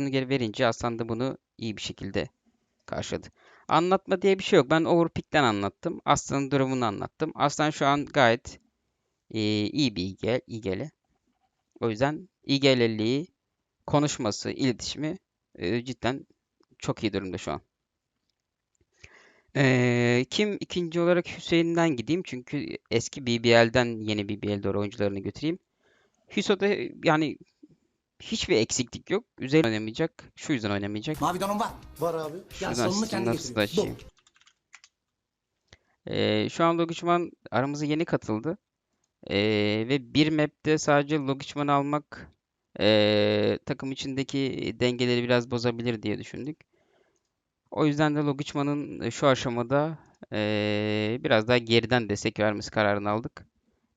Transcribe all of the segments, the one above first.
Bunu geri verince Aslan da bunu iyi bir şekilde karşıladı. Anlatma diye bir şey yok. Ben Overpick'ten anlattım. Aslan'ın durumunu anlattım. Aslan şu an gayet e, iyi bir İGL, İGL. O yüzden İGL'liği, konuşması, iletişimi e, cidden çok iyi durumda şu an. Ee, kim ikinci olarak Hüseyin'den gideyim çünkü eski BBL'den yeni BBL doğru oyuncularını götüreyim. Hüso'da yani hiçbir eksiklik yok. Üzerine oynamayacak. Şu yüzden oynamayacak. Mavi donum var. Var abi. Ya Şuradan sonunu sizi kendi nasıl da açayım. Ee, şu an Logicman aramıza yeni katıldı. Ee, ve bir map'te sadece Logicman almak ee, takım içindeki dengeleri biraz bozabilir diye düşündük. O yüzden de Logicman'ın şu aşamada ee, biraz daha geriden destek vermesi kararını aldık.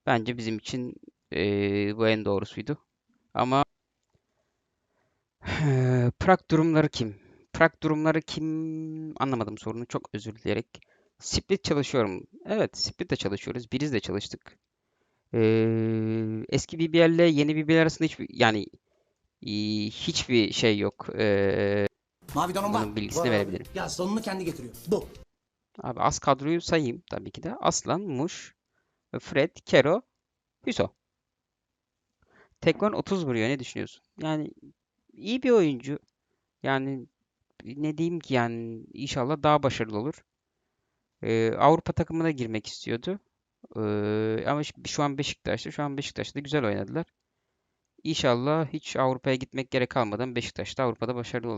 Bence bizim için ee, bu en doğrusuydu. Ama Prag durumları kim? Prag durumları kim? Anlamadım sorunu. Çok özür dileyerek. Split çalışıyorum. Evet, Split'te çalışıyoruz. Biriz de çalıştık. Eee, eski BBL ile yeni BBL arasında hiçbir yani ee, hiçbir şey yok. Eee, Mavi donum var. bunun bilgisini abi. verebilirim. Ya sonunu kendi getiriyor. Bu. Abi az kadroyu sayayım tabii ki de. Aslan, Muş, Fred, Kero, Hüso. Tekvan 30 vuruyor. Ne düşünüyorsun? Yani iyi bir oyuncu. Yani ne diyeyim ki yani inşallah daha başarılı olur. Ee, Avrupa takımına girmek istiyordu. Ee, ama şu an Beşiktaş'ta. Şu an Beşiktaş'ta güzel oynadılar. İnşallah hiç Avrupa'ya gitmek gerek kalmadan Beşiktaş'ta Avrupa'da başarılı olur.